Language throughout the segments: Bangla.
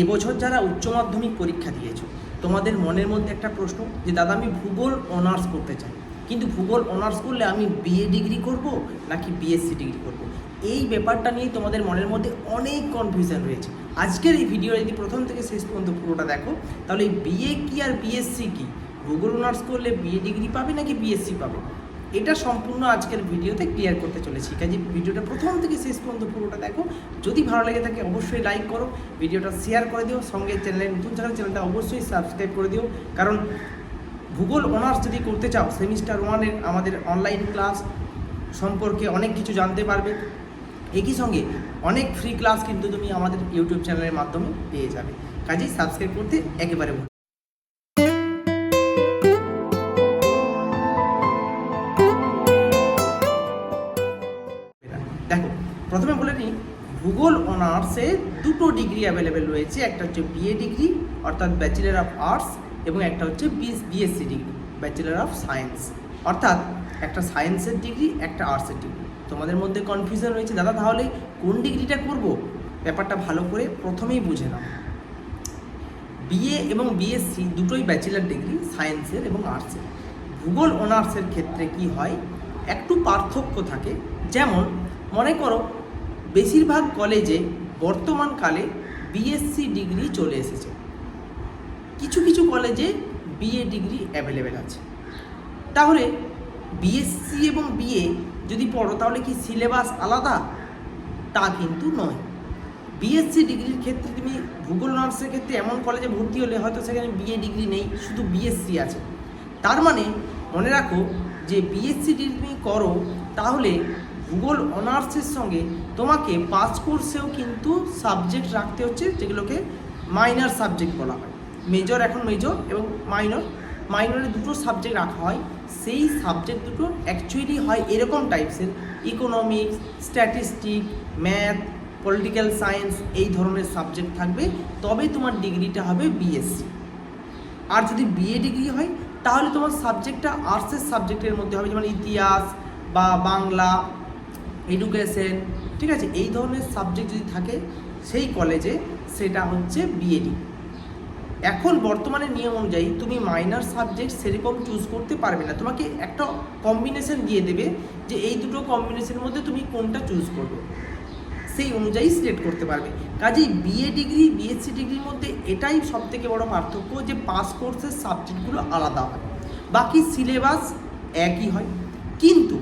এবছর যারা উচ্চ মাধ্যমিক পরীক্ষা দিয়েছ, তোমাদের মনের মধ্যে একটা প্রশ্ন যে, দাদা, আমি ভূগোল, অনার্স করতে চাই। কিন্তু ভূগোল, অনার্স করলে আমি বিএ ডিগ্রি করব নাকি বিএসসি ডিগ্রি করব? এই ব্যাপারটা নিয়ে তোমাদের মনের মধ্যে অনেক কনফিউশন রয়েছে। আজকের এই ভিডিও যদি প্রথম থেকে শেষ পর্যন্ত পুরোটা দেখো, তাহলে বিএ কি আর বিএসসি কি? ভূগোল, অনার্স করলে বিএ ডিগ্রি পাবে নাকি বিএসসি পাবে? এটা সম্পূর্ণ আজকের ভিডিওতে ক্লিয়ার করতে চলেছি। কাজে ভিডিওটা প্রথম থেকে শেষ পর্যন্ত পুরোটা দেখো। যদি ভালো লেগে থাকে অবশ্যই লাইক করো, ভিডিওটা শেয়ার করে দিও, সঙ্গে চ্যানেলে নতুন চ্যানেল চ্যানেলটা অবশ্যই সাবস্ক্রাইব করে দিও। কারণ ভূগোল অনার্স যদি করতে চাও সেমিস্টার ওয়ানের আমাদের অনলাইন ক্লাস সম্পর্কে অনেক কিছু জানতে পারবে। একই সঙ্গে অনেক ফ্রি ক্লাস কিন্তু তুমি আমাদের ইউটিউব চ্যানেলের মাধ্যমে পেয়ে যাবে। কাজেই সাবস্ক্রাইব করতে একেবারে ভূগোল অনার্সে দুটো ডিগ্রি অ্যাভেলেবেল রয়েছে, একটা হচ্ছে বিএ ডিগ্রি অর্থাৎ ব্যাচেলার অফ আর্টস এবং একটা হচ্ছে BSc degree bachelor of science অর্থাৎ একটা সায়েন্সের ডিগ্রি একটা আর্টসের ডিগ্রি তোমাদের মধ্যে কনফিউশন রয়েছে, দাদা তাহলে কোন ডিগ্রিটা করব? ব্যাপারটা ভালো করে প্রথমেই বুঝে নাও। বিএ এবং বিএসসি দুটোই ব্যাচেলার ডিগ্রি সায়েন্সের এবং আর্টসের ভূগোল অনার্সের ক্ষেত্রে কি হয়? একটু পার্থক্য থাকে। যেমন, মনে করো বেশিরভাগ কলেজে বর্তমানকালে বিএসসি ডিগ্রি চলে এসেছে। কিছু কিছু কলেজে বিএ ডিগ্রি অ্যাভেলেবেল আছে। তাহলে বিএসসি এবং বিএ যদি পড়ো, তাহলে কি সিলেবাস আলাদা? তা কিন্তু নয়। বিএসসি ডিগ্রির ক্ষেত্রে তুমি ভূগোল অনার্সের ক্ষেত্রে এমন কলেজে ভর্তি হলে হয়তো সেখানে বিএ ডিগ্রি নেই, শুধু বিএসসি আছে। তার মানে মনে রাখো যে বিএসসি ডিগ্রি তুমি করো, তাহলে ভূগোল, অনার্সের সঙ্গে তোমাকে পাস কোর্সেও কিন্তু সাবজেক্ট রাখতে হচ্ছে, যেগুলোকে মাইনার সাবজেক্ট বলা হয়। মেজর এখন মেজর এবং মাইনর মাইনরে দুটো সাবজেক্ট রাখা হয়। সেই সাবজেক্ট দুটো অ্যাকচুয়ালি হয় এরকম টাইপসের economics statistic math political science এই ধরনের সাবজেক্ট থাকবে। তবে তোমার ডিগ্রিটা হবে বিএসসি আর যদি বিএ ডিগ্রি হয়, তাহলে তোমার সাবজেক্টটা আর্টসের সাবজেক্টের মধ্যে হবে, যেমন ইতিহাস বা বাংলা। এডুকেশন ঠিক আছে? এই ধরনের সাবজেক্ট যদি থাকে, সেই কলেজে সেটা হচ্ছে বিএডি এখন বর্তমানে নিয়ম অনুযায়ী তুমি মাইনার সাবজেক্ট সেরকম চুজ করতে পারবে না। তোমাকে একটা কম্বিনেশন দিয়ে দেবে যে এই দুটো কম্বিনেশনের মধ্যে তুমি কোনটা চুজ করবে। সেই অনুযায়ী সিলেক্ট করতে পারবে। কাজেই বিএ ডিগ্রি বিএসসি ডিগ্রির মধ্যে এটাই সব থেকে বড় পার্থক্য যে পাস কোর্সের সাবজেক্টগুলো আলাদা হয়। বাকি সিলেবাস একই হয়। কিন্তু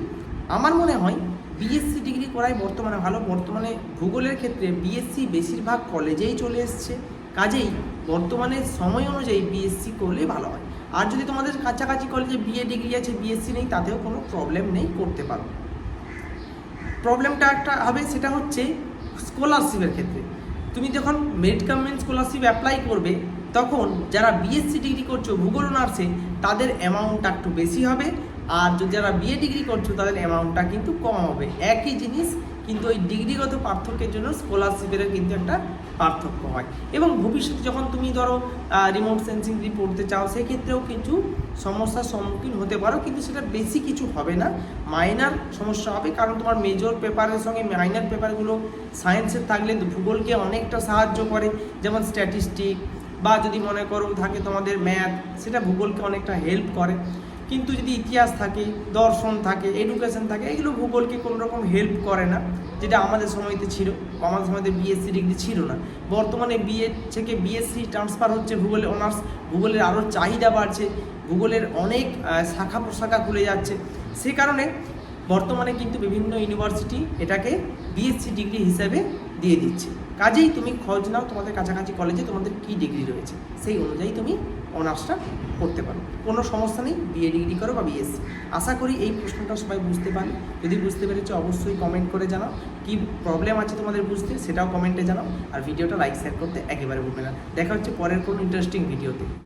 আমার মনে হয় বিএসসি ডিগ্রি করাই বর্তমানে ভালো। বর্তমানে ভূগোলের ক্ষেত্রে বিএসসি বেশিরভাগ কলেজেই চলে এসছে। কাজেই বর্তমানে সময় অনুযায়ী বিএসসি করলে ভালো হয়। আর যদি তোমাদের কাছাকাছি কলেজে বিএ ডিগ্রি আছে বিএসসি নেই, তাতেও কোনো প্রবলেম নেই করতে পারো। প্রবলেমটা একটা হবে, সেটা হচ্ছে স্কলারশিপের ক্ষেত্রে। তুমি যখন মেরিট কামেন্ট স্কলারশিপ অ্যাপ্লাই করবে, তখন যারা বিএসসি ডিগ্রি করছ, ভূগোল অনার্সে তাদের অ্যামাউন্টটা একটু বেশি হবে। আর যদি যারা বিএ ডিগ্রি করছ তাদের অ্যামাউন্টটা কিন্তু কম হবে। একই জিনিস, কিন্তু ওই ডিগ্রিগত পার্থক্যের জন্য স্কলারশিপের কিন্তু একটা পার্থক্য হয়। এবং ভবিষ্যতে যখন তুমি ধরো রিমোট সেন্সিং যদি পড়তে চাও, সেক্ষেত্রেও কিছু সমস্যার সম্মুখীন হতে পারো, কিন্তু সেটা বেশি কিছু হবে না। মাইনার সমস্যা হবে, কারণ তোমার মেজর পেপারের সঙ্গে মাইনার পেপারগুলো সায়েন্সের থাকলে ভূগোলকে অনেকটা সাহায্য করে। যেমন স্ট্যাটিস্টিক বা যদি মনে করো থাকে তোমাদের ম্যাথ সেটা ভূগোলকে অনেকটা হেল্প করে। কিন্তু যদি ইতিহাস থাকে, দর্শন থাকে এডুকেশন থাকে, এগুলো ভূগোলকে কোনো রকম হেল্প করে না, যেটা আমাদের সময়তে ছিল। আমাদের সময়তে বিএসসি ডিগ্রি ছিল না। বর্তমানে বিএ থেকে বিএসসি ট্রান্সফার হচ্ছে ভূগোলে অনার্স ভূগোলের আরও চাহিদা বাড়ছে, ভূগোলের অনেক শাখা প্রশাখা খুলে যাচ্ছে। সে কারণে বর্তমানে কিন্তু বিভিন্ন ইউনিভার্সিটি এটাকে বিএসসি ডিগ্রি হিসেবে দিয়ে দিচ্ছে। কাজেই তুমি খোঁজ নাও তোমাদের কাছাকাছি কলেজে তোমাদের কী ডিগ্রি রয়েছে। সেই অনুযায়ী তুমি অনার্সটা করতে পারো। কোনো সমস্যা নেই বিএ ডিগ্রি করো বা বিএসসি আশা করি এই প্রশ্নটা সবাই বুঝতে পারে যদি বুঝতে পেরেছ, অবশ্যই কমেন্ট করে জানাও। কী প্রবলেম আছে তোমাদের বুঝতে, সেটাও কমেন্টে জানাও। আর ভিডিওটা লাইক শেয়ার করতে একেবারে ভুলবে না। দেখা হচ্ছে পরের কোনো ইন্টারেস্টিং ভিডিওতে